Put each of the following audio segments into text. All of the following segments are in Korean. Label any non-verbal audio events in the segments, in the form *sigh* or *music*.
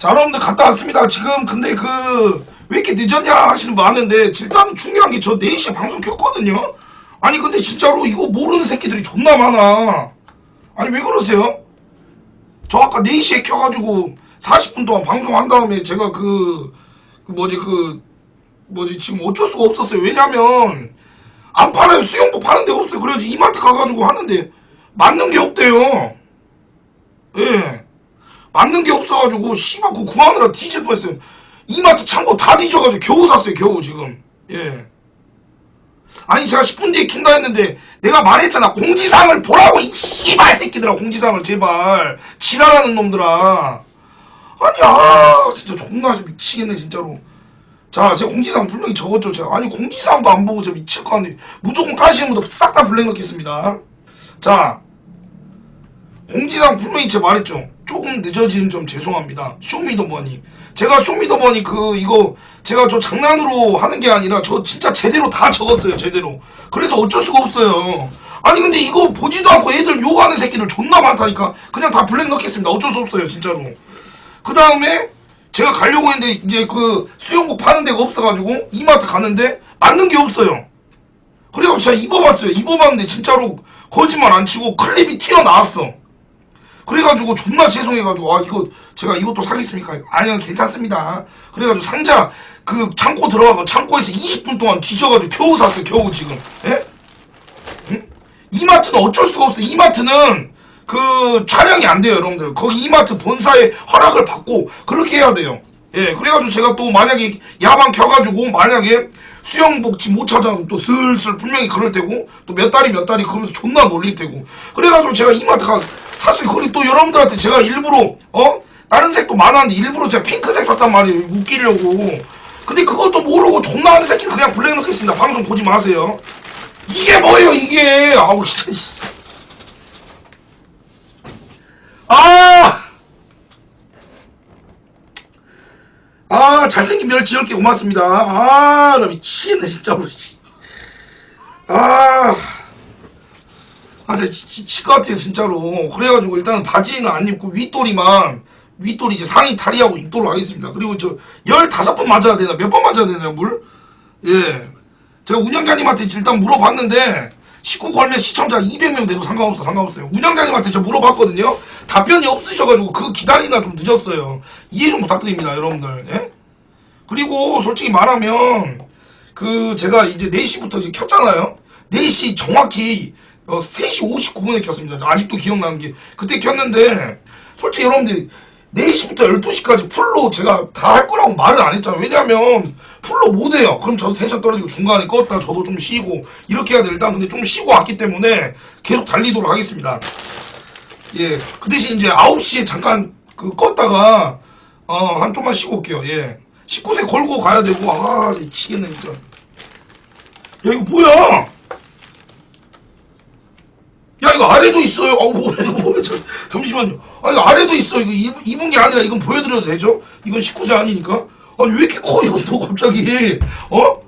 자, 여러분들 갔다 왔습니다. 지금 근데 그 왜 이렇게 늦었냐 하시는 분 많은데 일단 중요한 게 저 4시에 방송 켰거든요. 아니 근데 진짜로 이거 모르는 새끼들이 존나 많아. 아니 왜 그러세요? 저 아까 4시에 켜가지고 40분 동안 방송한 다음에 제가 그, 그 뭐지 그 뭐지 지금 어쩔 수가 없었어요. 왜냐면 안 팔아요. 수영복 파는 데가 없어요. 그래야지 이마트 가가지고 하는데 맞는 게 없대요. 예. 맞는 게 없어가지고 씨발 그거 구하느라 뒤질 뻔했어요. 이마트 창고 다 뒤져가지고 겨우 샀어요. 겨우 지금. 예. 아니 제가 10분 뒤에 킨다 했는데 내가 말했잖아. 공지사항을 보라고 이 씨발 새끼들아 공지사항을 제발 지랄하는 놈들아. 아니 아 진짜 존나 미치겠네 진짜로. 자, 제가 공지사항 분명히 적었죠. 제가 아니 공지사항도 안 보고 제가 미칠 것 같네. 무조건 까시는 분들 싹 다 블랙 넣겠습니다. 자, 공지사항 분명히 제가 말했죠. 조금 늦어지는 점 죄송합니다. 쇼미더머니. 제가 쇼미더머니 그 이거 제가 저 장난으로 하는 게 아니라 저 진짜 제대로 다 적었어요. 제대로. 그래서 어쩔 수가 없어요. 아니 근데 이거 보지도 않고 애들 욕하는 새끼들 존나 많다니까. 그냥 다 블랙 넣겠습니다. 어쩔 수 없어요. 진짜로. 그 다음에 제가 가려고 했는데 이제 그 수영복 파는 데가 없어가지고 이마트 가는데 맞는 게 없어요. 그래서 제가 입어봤어요. 입어봤는데 진짜로 거짓말 안 치고 클립이 튀어나왔어. 그래가지고 존나 죄송해가지고 아 이거 제가 이것도 사겠습니까? 아니요 괜찮습니다. 그래가지고 상자 그 창고 들어가고 창고에서 20분 동안 뒤져가지고 겨우 샀어요. 겨우 지금. 예? 응? 이마트는 어쩔 수가 없어. 이마트는 그 촬영이 안 돼요, 여러분들. 거기 이마트 본사의 허락을 받고 그렇게 해야 돼요. 예, 그래가지고 제가 또 만약에 야방 켜가지고 만약에 수영복지 못 찾아오면 또 슬슬 분명히 그럴 테고 또 몇 달이 몇 달이 그러면서 존나 놀릴 테고 그래가지고 제가 이마트 가서 샀어요. 그리고 또 여러분들한테 제가 일부러 어 다른 색도 많았는데 일부러 제가 핑크색 샀단 말이에요. 웃기려고. 근데 그것도 모르고 존나 하는 새끼 그냥 블랙 넣겠습니다. 방송 보지 마세요. 이게 뭐예요 이게 아우 진짜 씨. 아! 아, 잘생긴 멸치 10개 고맙습니다. 아, 나 미치겠네, 진짜로. 씨. 아. 아, 진짜 지칠 것 같아요, 진짜로. 그래가지고 일단 바지는 안 입고 윗도리만, 윗도리 이제 상의 탈의하고 입도록 하겠습니다. 그리고 저 15번 맞아야 되나? 몇 번 맞아야 되나요, 물? 예. 제가 운영자님한테 일단 물어봤는데, 식구 걸면 시청자 200명 돼도 상관없어, 상관없어요. 운영자님한테 저 물어봤거든요. 답변이 없으셔가지고 그 기다리나 좀 늦었어요. 이해 좀 부탁드립니다, 여러분들. 예? 그리고 솔직히 말하면 그 제가 이제 4시부터 이제 켰잖아요. 4시 정확히 어, 3시 59분에 켰습니다. 아직도 기억나는 게 그때 켰는데 솔직히 여러분들이 4시부터 12시까지 풀로 제가 다 할 거라고 말을 안 했잖아요. 왜냐면 풀로 못 해요. 그럼 저도 텐션 떨어지고 중간에 껐다 저도 좀 쉬고 이렇게 해야 돼. 일단 근데 좀 쉬고 왔기 때문에 계속 달리도록 하겠습니다. 예. 그 대신 이제 9시에 잠깐 그 껐다가 어, 한 좀만 쉬고 올게요. 예. 19세 걸고 가야 되고 아, 미치겠네 진짜. 야, 이거 뭐야? 야, 이거 아래도 있어요. 아우, 뭐야, 이거 뭐야. 저, 잠시만요. 아, 이거 아래도 있어. 이거 입, 입은 게 아니라 이건 보여드려도 되죠? 이건 19세 아니니까. 아니, 왜 이렇게 커, 또 갑자기. 어?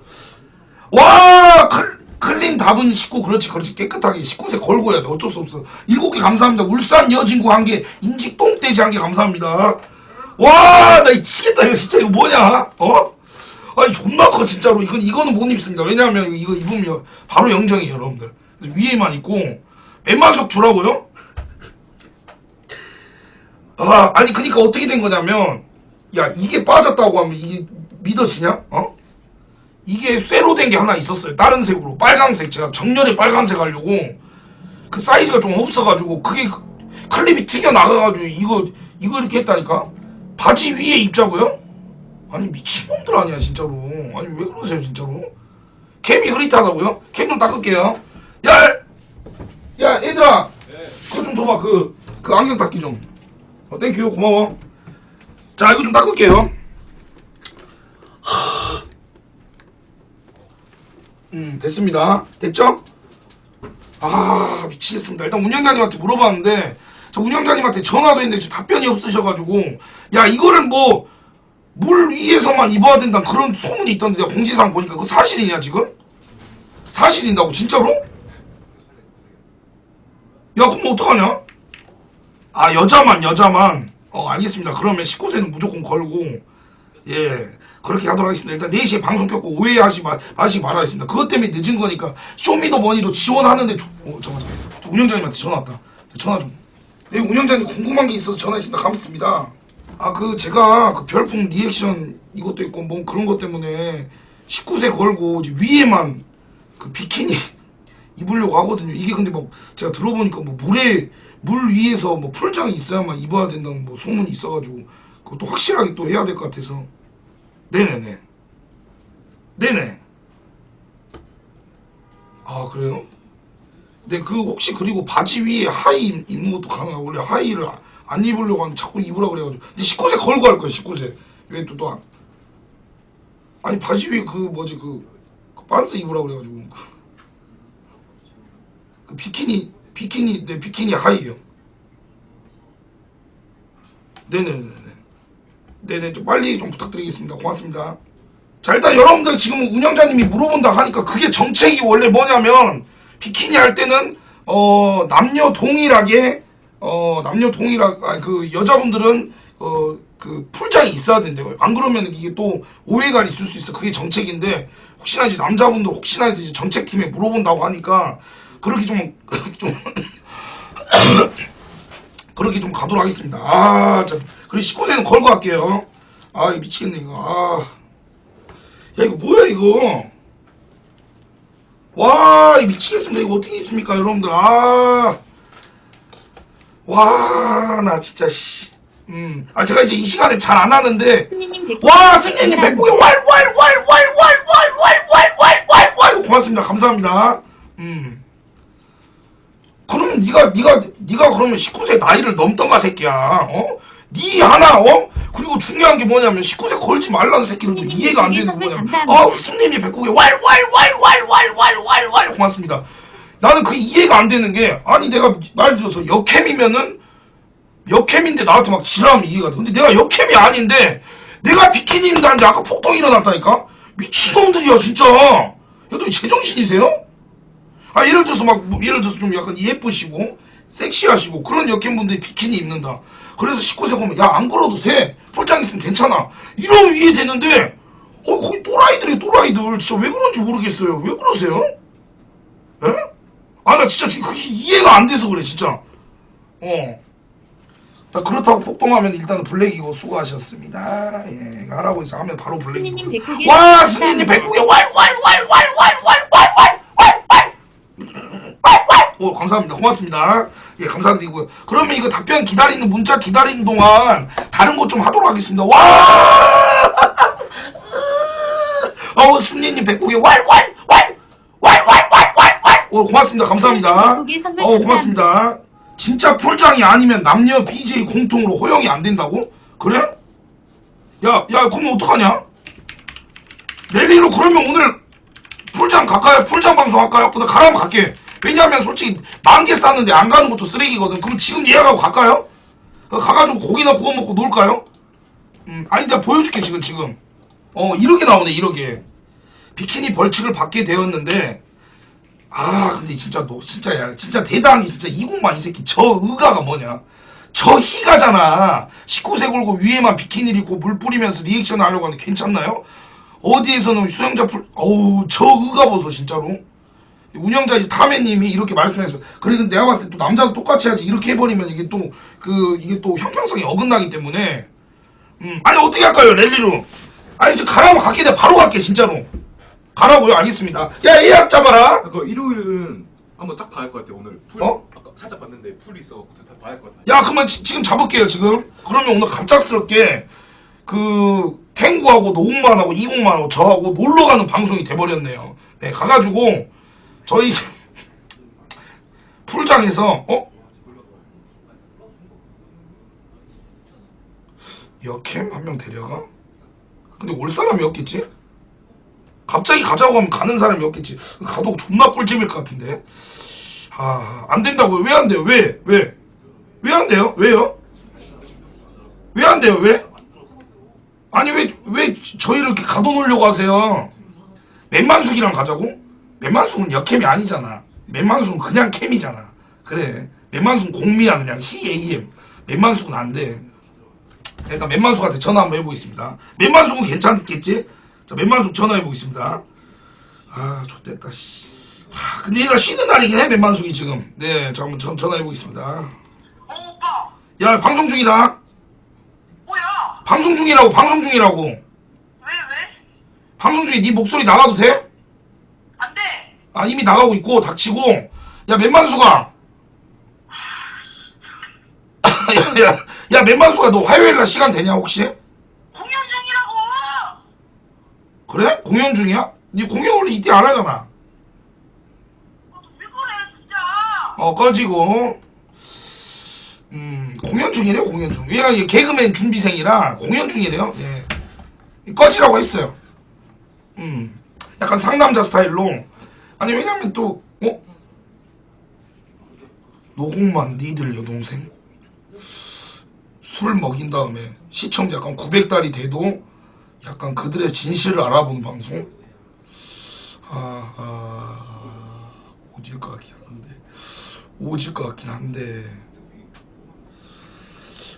와, 클, 클린 답은 19. 그렇지, 그렇지. 깨끗하게. 19세 걸고 해야 돼. 어쩔 수 없어. 7개 감사합니다. 울산 여진구 한 개, 인직 똥돼지 한 개 감사합니다. 와, 나 미치겠다. 이거 진짜 이거 뭐냐? 어? 아니, 존나 커, 진짜로. 이건, 이거는 못 입습니다. 왜냐하면 이거 입으면 바로 영정이에요, 여러분들. 위에만 입고, 웬만석 주라고요? 아, 아니, 그니까 어떻게 된 거냐면, 야, 이게 빠졌다고 하면 이게 믿어지냐? 어? 이게 쇠로 된 게 하나 있었어요. 다른 색으로. 빨강색. 제가 정렬에 빨간색 하려고. 그 사이즈가 좀 없어가지고, 그게 그- 클립이 튀겨나가가지고, 이거, 이거 이렇게 했다니까? 바지 위에 입자고요? 아니, 미친놈들 아니야, 진짜로. 아니, 왜 그러세요, 진짜로? 캠이 흐릿하다고요? 캠 좀 닦을게요. 야! 야, 얘들아! 그거 좀 줘봐, 그, 그 안경 닦기 좀. 어, 땡큐, 고마워. 자, 이거 좀 닦을게요. 하. 음, 됐습니다. 됐죠? 아, 미치겠습니다. 일단 운영자님한테 물어봤는데, 저 운영자님한테 전화도 했는데 답변이 없으셔가지고, 야, 이거를 뭐, 물 위에서만 입어야 된다 그런 소문이 있던데, 내가 공지사항 보니까 그거 사실이냐, 지금? 사실인다고, 진짜로? 야, 그럼 어떡하냐? 아, 여자만, 여자만. 어 알겠습니다. 그러면 19세는 무조건 걸고 예 그렇게 하도록 하겠습니다. 일단 4시에 방송 켰고 오해하시 마, 마시기 바라겠습니다. 그것 때문에 늦은 거니까 쇼미더머니도 지원하는데 조, 어, 잠깐만 저 운영자님한테 전화 왔다. 전화 좀. 네 운영자님 궁금한 게 있어서 전화했습니다. 감사합니다. 아 그 제가 그 별풍 리액션 이것도 있고 뭐 그런 것 때문에 19세 걸고 이제 위에만 그 비키니 *laughs* 입으려고 하거든요. 이게 근데 뭐 제가 들어보니까 뭐 물에 물 위에서 뭐 풀장이 있어야만 입어야 된다는 뭐 소문이 있어가지고 그것도 확실하게 또 해야 될 것 같아서 네네네 네네 아 그래요? 네그 혹시 그리고 바지 위에 입- 입는 것도 가능하 원래 하의를 아- 안 입으려고 하는데 자꾸 입으라 그래가지고 이제 19세 걸고 할 거예요 19세 왜 또또 안- 아니 바지 위에 그 뭐지 그, 그 반스 입으라 그래가지고 그 비키니 비키니 네 비키니 하이요. 네네네네. 네네 좀 빨리 좀 부탁드리겠습니다. 고맙습니다. 자 일단 여러분들 지금 운영자님이 물어본다 하니까 그게 정책이 원래 뭐냐면 비키니 할 때는 어 남녀 동일하게 어 남녀 동일하게 아니, 그 여자분들은 어 그 풀장이 있어야 된대요. 안 그러면 이게 또 오해가 있을 수 있어. 그게 정책인데 혹시나 이제 남자분들 혹시나 해서 이제 정책팀에 물어본다고 하니까 그렇게 좀 *laughs* 좀 *coughs* 그렇게 좀 가도록 하겠습니다. 아, 자, 그리고 19세는 걸고 갈게요. 아, 미치겠네, 이거. 아. 야, 이거 뭐야, 이거. 와, 미치겠습니다. 이거 어떻게 입습니까, 여러분들. 아. 와, 나 진짜, 씨. 음. 아, 제가 이제 이 시간에 잘 안 하는데. 와, 승리님 백국에 왈, 왈, 왈, 왈, 왈, 왈, 왈, 왈, 왈, 왈, 왈. 고맙습니다. 감사합니다. 음. 그러면 네가 네가 네가 그러면 19세 나이를 넘던가 새끼야. 어? 네 하나 어? 그리고 중요한 게 뭐냐면 19세 걸지 말라는 새끼들도 선생님, 이해가 안 되는 선물 거냐면 감사합니다. 아 승님이 백국에 왈왈왈왈왈왈왈왈 고맙습니다. 나는 그 이해가 안 되는 게 아니 내가 말 들어서 역캠이면은 역캠인데 나한테 막 지랄하면 이해가 돼. 근데 내가 역캠이 아닌데 내가 비키니 입는다는데 아까 폭동이 일어났다니까? 미친놈들이야 진짜. 여러분 제정신이세요? 아 예를 들어서 막 뭐, 예를 들어서 좀 약간 예쁘시고 섹시하시고 그런 역행분들이 비키니 입는다. 그래서 19세 보면 야 안 걸어도 돼. 풀장 있으면 괜찮아. 이러면 이해되는데 어 거기 또라이들이 또라이들 진짜 왜 그런지 모르겠어요. 왜 그러세요? 에? 아 나 진짜 지금 그게 이해가 안 돼서 그래 진짜. 어. 나 그렇다고 폭동하면 일단은 블랙이고 수고하셨습니다. 예, 하라고 해서 하면 바로 블랙이고. 승리님 백국에 와. 승리님 백국에 왈왈왈왈왈왈왈왈왈왈왈 오 감사합니다 고맙습니다 예, 감사드리고요. 그러면 이거 답변 기다리는 문자 기다리는 동안 다른 것 좀 하도록 하겠습니다. 와! *laughs* 어우 순리님 백국에 왈왈 왈 왈 왈 왈 왈왈 오 고맙습니다. 감사합니다. 어 고맙습니다. 진짜 풀장이 아니면 남녀 BJ 공통으로 허용이 안 된다고? 그래? 야, 야, 그럼 어떡하냐? 랠리로 그러면 오늘 풀장 가까이 풀장 방송 할까요? 그다 가라면 갈게. 왜냐면 솔직히 만 개 쌌는데 안 가는 것도 쓰레기거든. 그럼 지금 예약하고 갈까요? 그 가가지고 고기나 구워 먹고 놀까요? 음, 아니 내가 보여줄게 지금 지금. 어 이렇게 나오네 이렇게. 비키니 벌칙을 받게 되었는데 아 근데 진짜 너 진짜 야 진짜 대단한 게 진짜 이국만 이 새끼 저 의가가 뭐냐 저 희가잖아 19세 걸고 위에만 비키니를 입고 물 뿌리면서 리액션 하려고 하는데 괜찮나요? 어디에서는 수영자 풀 어우 저 의가 보소 진짜로 운영자 이제 타매님이 이렇게 말씀해서 그래도 내가 봤을 때 또 남자도 똑같이 하지. 이렇게 해버리면 이게 또 그 이게 또 형평성이 어긋나기 때문에. 음. 아니 어떻게 할까요 랠리로? 아니 지금 가라면 갈게. 내가 바로 갈게 진짜로. 가라고요? 알겠습니다. 야 예약 잡아라. 그 일요일은 한번 딱 봐야 할 것 같아 오늘. 풀 어? 아까 살짝 봤는데 풀이 있어갖고 다 봐야 할 것 같아 야, 그러면 지, 금 잡을게요, 지금. 그러면 오늘 갑작스럽게 그 탱구하고 노홍만하고 이공만하고 저하고 놀러 가는 방송이 돼버렸네요. 네, 가가지고 저희 풀장에서 어? 여캠 한 명 데려가? 근데 올 사람이 없겠지? 갑자기 가자고 하면 가는 사람이 없겠지. 가도 존나 꿀잼일 것 같은데. 아, 안 된다고요? 왜 안 돼요? 왜? 왜? 왜 안 돼요? 왜요? 왜 안 돼요? 왜? 아니 왜 왜 저희를 이렇게 가둬놓으려고 하세요? 맨만숙이랑 가자고? 맨만숙은 역캠이 아니잖아. 맨만숙은 그냥 캠이잖아. 그래. 맨만숙은 공미야 그냥 CAM. 맨만숙은 안 돼. 일단 맨만숙한테 전화 한번 해보겠습니다. 맨만숙은 괜찮겠지? 자, 맨만숙 전화해보겠습니다. 아, 좋됐다, 씨. 하, 근데 얘가 쉬는 날이긴 해, 맨만숙이 지금. 네, 자, 한번 전, 전화해보겠습니다. 어, 오빠. 야, 방송 중이다. 뭐야? 방송 중이라고, 방송 중이라고. 왜, 왜? 방송 중에 네 목소리 나가도 돼. 아, 이미 나가고 있고, 닥치고. 야, 맨만숙아. *coughs* 야, 야, 야, 맨만숙아, 너 화요일 날 시간 되냐, 혹시? 공연 중이라고. 그래? 공연 중이야? 네 공연 원래 이때 안 하잖아. 어, 왜 그래, 진짜. 어, 꺼지고. 음, 공연 중이래, 요 공연 중. 얘가 이게 개그맨 준비생이라 공연 중이래요. 예. 꺼지라고 했어요. 음, 약간 상남자 스타일로. 아니, 왜냐면 또, 어? 노공만 니들 여동생? 술 먹인 다음에 시청자 약간 900달이 돼도 약간 그들의 진실을 알아보는 방송? 아, 아, 오질 것 같긴 한데. 오질 것 같긴 한데.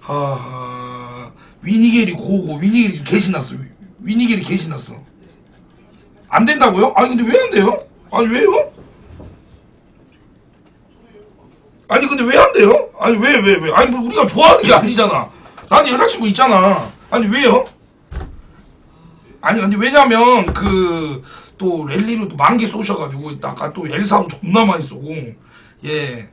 하하. 위니겔이 고고, 위니겔이 지금 개신났어. 위- 위니겔이 개신났어. 안 된다고요? 아니, 근데 왜 안 돼요? 아니, 왜요? 아니, 근데 왜 안 돼요? 아니, 왜, 왜, 왜? 아니, 뭐 우리가 좋아하는 게 아니잖아. 나는 여자친구 있잖아. 아니, 왜요? 아니 근데 왜냐면 그 또 랠리로 또 만개 쏘셔가지고 아까 또 엘사도 존나 많이 쏘고 예.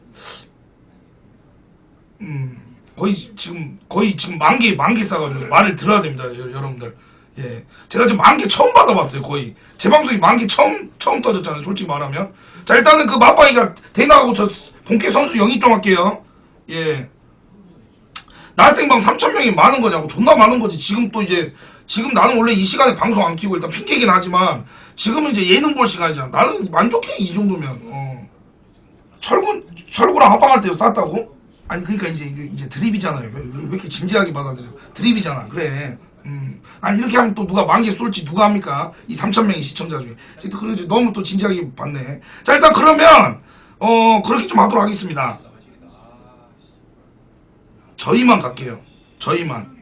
음 거의 지금 거의 지금 만개 만개 쏴가지고 말을 들어야 됩니다 여, 여러분들 예. 제가 지금 만개 처음 받아봤어요 거의. 제 방송이 만개 처음 처음 터졌잖아요 솔직히 말하면. 자 일단은 그 맞바이가 대나하고 저 본캐 선수 영입 좀 할게요. 예. 나생방 3,000명이 많은 거냐고. 존나 많은 거지. 지금 또 이제 지금 나는 원래 이 시간에 방송 안 키고 일단 핑계긴 하지만 지금은 이제 예능 볼 시간이잖아. 나는 만족해 이 정도면. 어. 철구 철구랑 합방할 때 쌌다고? 아니 그러니까 이제 이제 드립이잖아요. 왜, 왜- 왜 이렇게 진지하게 받아들여? 드립이잖아. 그래 음. 아니 이렇게 하면 또 누가 만개 쏠지 누가 합니까 이 3,000명의 시청자 중에 또 그러지 너무 또 진지하게 받네 자 일단 그러면 어 그렇게 좀 하도록 하겠습니다 저희만 갈게요. 저희만.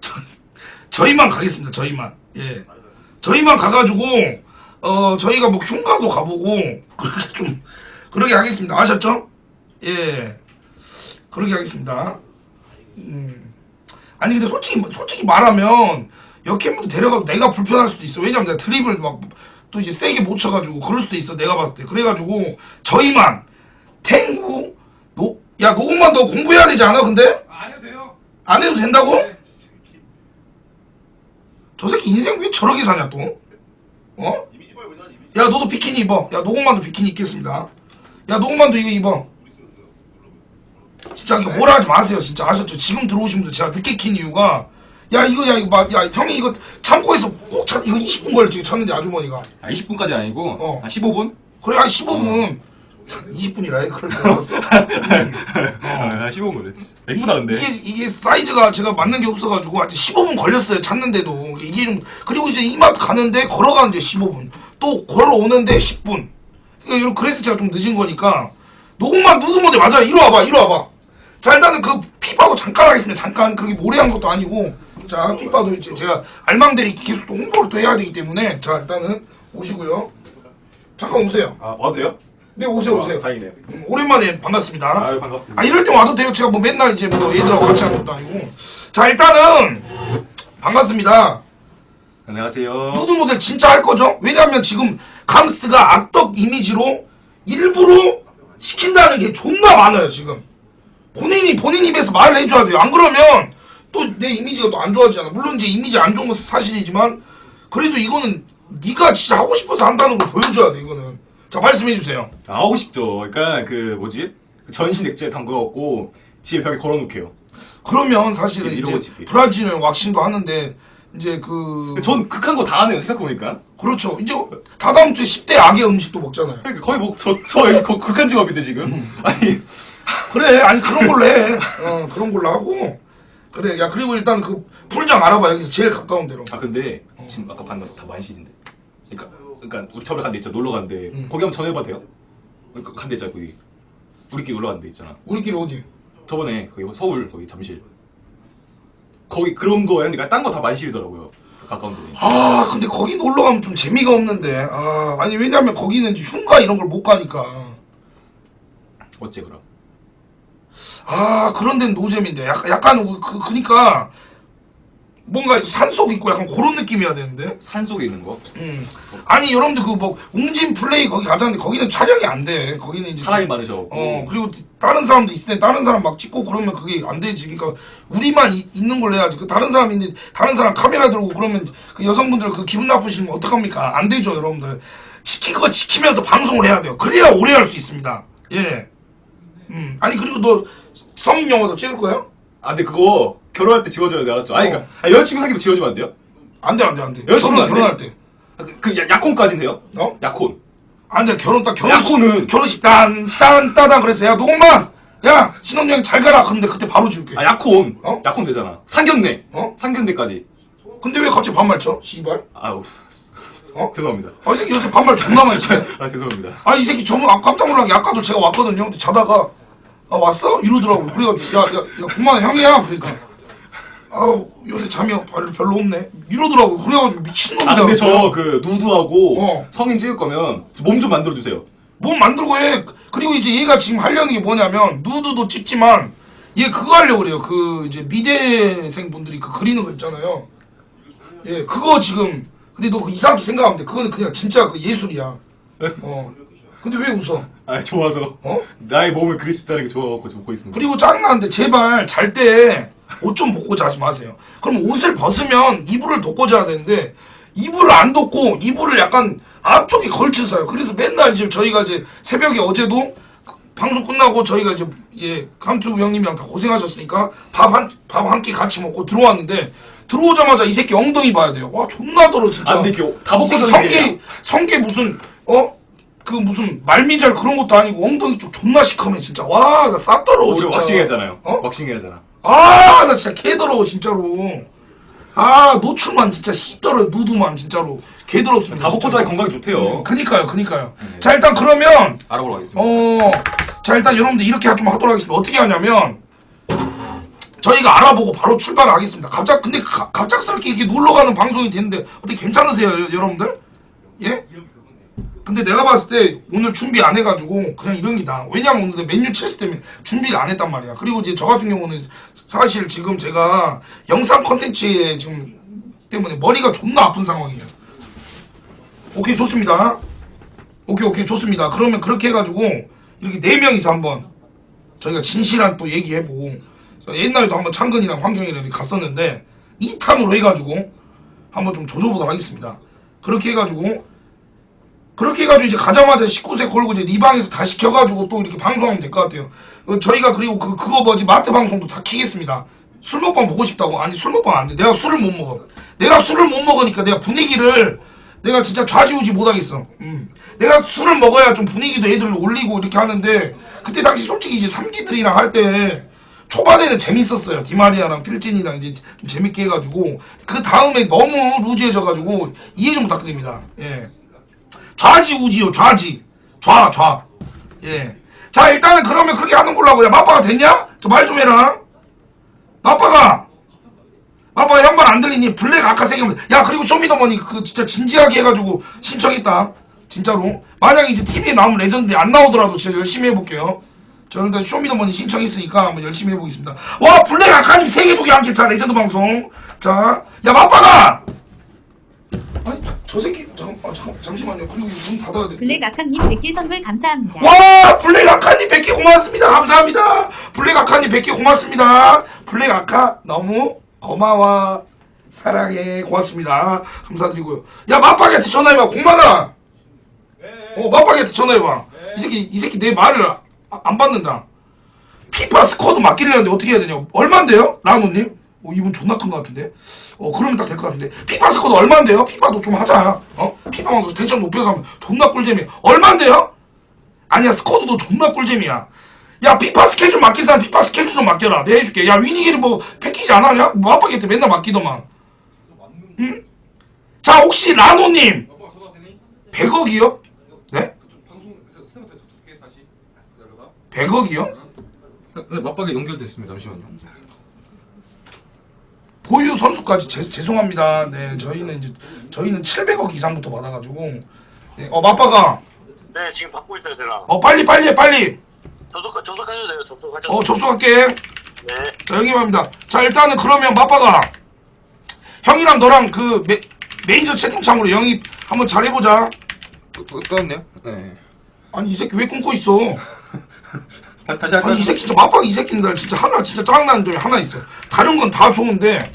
저, 저희만 가겠습니다. 저희만. 예. 저희만 가가지고 어 저희가 뭐 흉가도 가보고 그렇게 좀 그러게 하겠습니다. 아셨죠? 예. 그러게 하겠습니다. 음. 아니 근데 솔직히 솔직히 말하면 여캠도 데려가도 내가 불편할 수도 있어. 왜냐면 내가 드립을 막 또 이제 세게 못 쳐가지고 그럴 수도 있어. 내가 봤을 때. 그래가지고 저희만 탱구 노, 야, 노공만 너 공부해야 되지 않아, 근데? 안 해도 돼요. 안 해도 된다고? 저 새끼 인생 왜 저렇게 사냐, 또? 어? 야, 너도 비키니 입어. 야, 노공만도 비키니 입겠습니다. 야, 노공만도 이거 입어. 진짜 이거 뭐라 하지 마세요, 진짜. 아셨죠? 지금 들어오신 분들 제가 늦게 킨 이유가 야, 이거, 야, 이거 막, 야, 형이 이거 참고 해서 꼭 찾, 이거 20분 걸렸지, 찾는데 아주머니가. 아, 20분까지 아니고 어. 한 15분? 그래, 한 15분. 20분이라 *laughs* 해, 그럴 줄 알았어. 아, 15분 그랬지. 예쁘다 근데. 이게 이게 사이즈가 제가 맞는 게 없어가지고 한 15분 걸렸어요 찾는데도 이게 좀 그리고 이제 이마트 가는데 걸어가는데 15분 또 걸어오는데 10분 그러니까 그래서 제가 좀 늦은 거니까 녹음만 누르면 돼 맞아 이리 와봐 이리 와봐 자 일단은 그 피파도 잠깐 하겠습니다 잠깐 그렇게 오래 한 것도 아니고 자 피파도 이제 제가 알망들이 계속 또 홍보를 또 해야 되기 때문에 자 일단은 오시고요 잠깐 오세요 아 와도 돼요? 네 오세요 오세요 아, 다행이네요. 음, 오랜만에 반갑습니다 아유 반갑습니다. 아 이럴 때 와도 돼요. 제가 뭐 맨날 이제 뭐 얘들하고 같이 하는 것도 아니고. 자 일단은 반갑습니다. 안녕하세요. 누드 모델 진짜 할 거죠? 왜냐하면 지금 감스가 악덕 이미지로 일부러 시킨다는 게 존나 많아요 지금. 본인이 본인 입에서 말을 해줘야 돼요. 안 그러면 또 내 이미지가 또 안 좋아지잖아. 물론 이제 이미지 안 좋은 것은 사실이지만 그래도 이거는 네가 진짜 하고 싶어서 한다는 걸 보여줘야 돼 이거는. 자 말씀해 주세요. 아, 하고 싶죠. 그러니까 그 뭐지? 그 전신 액체 담궈갖고 집에 벽에 걸어놓게요. 그러면 사실은 이런 거 이제. 브라질은 왁싱도 하는데 이제 그 전 극한 거 다 하네요. 생각해보니까. 그렇죠. 이제 다다음 주에 10대 악의 음식도 먹잖아요. 그러니까 거의 뭐저 저 여기 거- 극한 직업인데 지금. 아니 그래, 아니 그런 걸로 해. *laughs* 어, 그런 걸로 하고. 그래, 야 그리고 일단 그 풀장 알아봐 여기서 제일 가까운 데로. 아 근데 지금 아까 봤나 다 만실인데. 그러니까 그러니까 우리 처음에 간데 있잖아. 놀러 간데 거기 한번 전해봐도 돼요? 그러니까 간데 있잖아 거기. 우리끼리 놀러 간데 있잖아. 우리끼리 어디? 저번에 거기 서울 거기 잠실 거기 그런 거 했는데 딴거 다 만실이더라고요. 가까운 데는. 아 근데 거기 놀러 가면 좀 재미가 없는데 아 아니 왜냐면 거기는 이제 흉가 이런 걸 못 가니까 어째 그럼? 아 그런 데는 노잼인데. 약간 약간 그 그니까 뭔가 산속 있고 약간 그런 느낌이어야 되는데. 산 속에 있는 거? 음. 아니 여러분들 그 뭐 웅진 플레이 거기 가자는데 거기는 촬영이 안 돼. 거기는 이제 사람이 많으셔. 어 그리고 다른 사람도 있을 때 다른 사람 막 찍고 그러면 그게 안 되지. 그러니까 우리만 이- 있는 걸 해야지. 그 다른 사람이 있는데 다른 사람 카메라 들고 그러면 그 여성분들 그 기분 나쁘시면 어떡합니까? 안 되죠 여러분들. 지킬 거 지키면서 방송을 해야 돼요. 그래야 오래 할 수 있습니다. 예. 음. 아니 그리고 너 성인 영화도 찍을 거예요? 아 근데 그거 결혼할 때 지워줘야 돼 알았죠? 아니 그러니까 아, 여자친구 사귀면 지워주면 안 돼요? 안 돼 안 돼 안 돼 여자친구 결혼 안 돼? 결혼할 때 아, 그, 그 야- 약혼까지는 돼요? 어? 약혼. 안 돼 결혼 딱 결혼식 약혼은- 결혼식 딴 딴 따다 그래서 야 노공만 야 신혼여행 잘 가라 그런데 그때 바로 지울게 아 약혼. 어? 약혼 되잖아. 상견례. 어? 상견례까지. 근데 왜 갑자기 반말 쳐? 씨발 아우. 어? 죄송합니다. 아, 이 새끼 요새 반말 존나 많이 치네. *laughs* 아 죄송합니다. 아, 이 새끼 정말 깜짝 놀란 게 아까도 제가 왔거든요. 근데 자다가, 아, 왔어? 이러더라고. 그래가지고, 야, 야, 야, 그만, 형이야. 그러니까. 아우, 요새 잠이 별로, 별로 없네. 이러더라고. 그래가지고 미친 놈이잖아. 아 근데 저 그 누드하고 어. 성인 찍을 거면 몸 좀 만들어 주세요. 몸 만들고 해. 그리고 이제 얘가 지금 하려는 게 뭐냐면, 누드도 찍지만, 얘 그거 하려고 그래요. 그, 이제 미대생 분들이 그 그리는 거 있잖아요. 예, 그거 지금, 근데 너그 이상하게 생각하면 돼. 그거는 그냥 진짜 그 예술이야. 어. 근데 왜 웃어? 아 좋아서. 어? 나의 몸을 있다는 게 좋아갖고 지금 보고 있습니다. 그리고 짜증나는데 제발 잘 때 옷 좀 벗고 자지 마세요. 그럼 옷을 벗으면 이불을 덮고 자야 되는데 이불을 안 덮고 이불을 약간 앞쪽에 걸쳐 서요. 그래서 맨날 이제 저희가 이제 새벽에 어제도 방송 끝나고 저희가 이제 예 감투 형님이랑 다 고생하셨으니까 밥 한 밥 한 끼 같이 먹고 들어왔는데 들어오자마자 이 새끼 엉덩이 봐야 돼요. 와 존나 더러 진짜. 아, 근데 이렇게 다 벗고 자는 게 성게 성게 무슨 어? 그 무슨 말미잘 그런 것도 아니고 엉덩이 쪽 존나 시커매 진짜 와 나싹 더러워 우리 진짜 왁싱 했잖아요. 어? 왁싱 해야잖아. 아, 나 진짜 개 더러워, 진짜로. 아, 노출만 진짜 씨더러 누드만, 진짜로. 개 더럽습니다. 다 벗고 진짜로. 자기 건강에 좋대요. 음, 그니까요, 그니까요. 자, 일단 그러면, 알아보러 가겠습니다. 어, 자, 일단 여러분들 이렇게 좀 하도록 하겠습니다. 어떻게 하냐면, 저희가 알아보고 바로 출발을 하겠습니다. 갑작, 근데 가- 갑작스럽게 이렇게 놀러 가는 방송이 됐는데, 어떻게 괜찮으세요, 여- 여러분들? 예? 근데 내가 봤을 때 오늘 준비 안 해가지고 그냥 이런 게다. 왜냐면 오늘 맨유 첼시 때문에 준비를 안 했단 말이야. 그리고 이제 저 같은 경우는 사실 지금 제가 영상 컨텐츠에 지금 때문에 머리가 존나 아픈 상황이에요. 오케이 좋습니다. 오케이 오케이 좋습니다. 그러면 그렇게 해가지고 이렇게 네 명이서 한번 저희가 진실한 또 얘기해보고 옛날에도 한번 창근이랑 환경이랑 갔었는데 2탄으로 해가지고 한번 좀 조져보도록 하겠습니다. 그렇게 해가지고 그렇게 해가지고 이제 가자마자 19세 걸고 이제 리방에서 다 시켜가지고 또 이렇게 방송하면 될 것 같아요. 어, 저희가 그리고 그 그거 뭐지 마트 방송도 다 키겠습니다. 술 먹방 보고 싶다고 아니 술 먹방 안 돼. 내가 술을 못 먹어. 내가 술을 못 먹으니까 내가 분위기를 내가 진짜 좌지우지 못하겠어. 음. 내가 술을 먹어야 좀 분위기도 애들 올리고 이렇게 하는데 그때 당시 솔직히 이제 삼기들이랑 할 때 초반에는 재밌었어요. 디마리아랑 필진이랑 이제 좀 재밌게 해가지고 그 다음에 너무 루즈해져가지고 이해 좀 부탁드립니다. 예. 좌지우지요 좌지. 좌 좌. 예. 자 일단은 그러면 그렇게 하는 걸로 하고요. 마빠가 됐냐? 저 말 좀 해라. 마빠가. 마빠가 형말안 들리니 블랙 아까 세개면 야 그리고 쇼미더머니 그 진짜 진지하게 해가지고 신청했다. 진짜로. 만약에 이제 TV에 나오면 레전드 안 나오더라도 진짜 열심히 해볼게요. 저는 일단 쇼미더머니 신청했으니까 한번 열심히 해보겠습니다. 와 블랙 아카님 세개 두개 안 괜찮아 레전드 방송. 자야 마빠가 저 새끼 잠깐 아, 잠깐 잠시만요. 그리고 문 닫아야 돼. 블랙 아카님 100개 선물 감사합니다. 와 블랙 아카님 100개 고맙습니다. 감사합니다. 블랙 아카님 100개 고맙습니다. 블랙 아카 너무 고마워. 사랑해. 고맙습니다. 감사드리고요. 야 맞박이한테 전화해봐. 공만아! 어 맞박이한테 전화해봐. 이 새끼 이 새끼 내 말을 아- 안 받는다. 피파 스쿼드 맡기려는데 어떻게 해야 되냐 얼만데요? 라노님 어, 이분 존나 큰 것 같은데 어 그러면 딱 될 것 같은데 피파 스쿼드 얼만데요 피파도 좀 하자 어 피파 방송 텐션 높여서 하면 존나 꿀잼이 얼만데요 아니야 스쿼드도 존나 꿀잼이야 야 피파 스케줄 맡긴 사람 피파 스케줄 좀 맡겨라 내가 해줄게 야 위닝이를 뭐 패키지 안 하냐 뭐 아빠한테 맨날 맡기더만 응? 자 혹시 라노님 아빠 전화 되니? 100억이요? 네? 좀 방송 스태프한테 줄게 다시 기다려봐. 100억이요? 네, 맞박에 연결됐습니다. 잠시만요. 보유 선수까지 제, 죄송합니다. 네, 저희는 이제 저희는 700억 이상부터 받아가지고 네, 어 맞바가 네, 지금 받고 있어요, 제가. 어 빨리 빨리 해, 빨리 접속, 접속하셔도 돼요, 접속하셔도. 어 접속할게. 네. 자 형님합니다. 자 일단은 그러면 맞바가 형이랑 너랑 그 메, 메이저 채팅창으로 영입 한번 잘 해보자. 껐네요? 네. 아니 이 새끼 왜 끊고 있어? *laughs* 다시 다시 할까요? 아니 이 새끼 진짜 맞박 이 새끼는 나 진짜 하나 진짜 짜증나는 점이 하나 있어. 다른 건 다 좋은데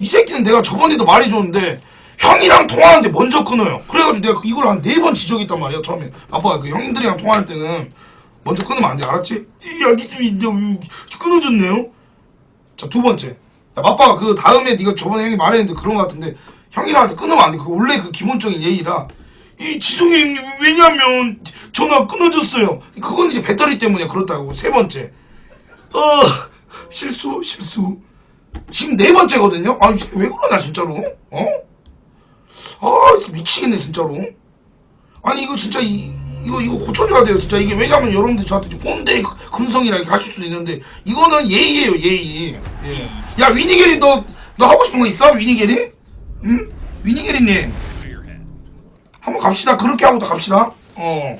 이 새끼는 내가 저번에도 말해줬는데 형이랑 통화하는데 먼저 끊어요. 그래가지고 내가 이걸 한 네 번 지적했단 말이야 처음에. 아빠가 그 형님들이랑 통화할 때는 먼저 끊으면 안 돼 알았지? 이 여기 좀 이제 끊어줬네요. 자 두 번째. 야 맞빠가 그 다음에 네가 저번에 형이 말했는데 그런 거 같은데 형이랑 할 때 끊으면 안 돼. 그거 원래 그 기본적인 예의라. 이 형님 왜냐면 전화 끊어졌어요. 그건 이제 배터리 때문에 그렇다고 세 번째. 어 실수 실수. 지금 네 번째거든요. 아이 새끼 왜 그러냐 진짜로? 어? 아 미치겠네 진짜로. 아니 이거 진짜 이 이거 이거 고쳐줘야 돼요 진짜 이게 왜냐면 여러분들 저한테 좀 꼰대 이렇게 하실 수도 있는데 이거는 예의예요 예의. 예. 야 위니게리 너너 하고 싶은 거 있어 위니게리? 응? 위니게리님. 한번 갑시다. 그렇게 하고 또 갑시다. 어.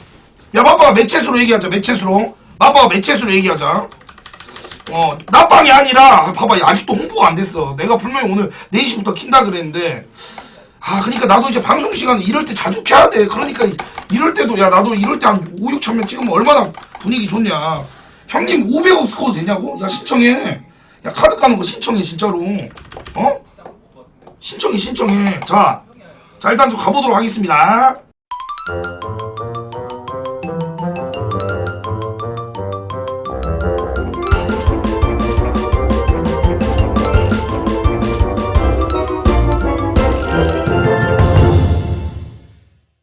야, 마빠가 매체수로 얘기하자, 매체수로. 마빠가 매체수로 얘기하자. 어, 나빵이 아니라, 봐봐, 아직도 홍보가 안 됐어. 내가 분명히 오늘 4시부터 킨다 그랬는데. 아, 그러니까 나도 이제 방송 시간 이럴 때 자주 켜야 돼. 그러니까 이- 이럴 때도, 야, 나도 이럴 때 한 5, 6천 명 찍으면 얼마나 분위기 좋냐. 형님 500억 스코어 되냐고? 야, 신청해. 야, 카드 까는 거 신청해, 진짜로. 어? 신청해, 신청해. 자, 자, 일단 좀 가보도록 하겠습니다.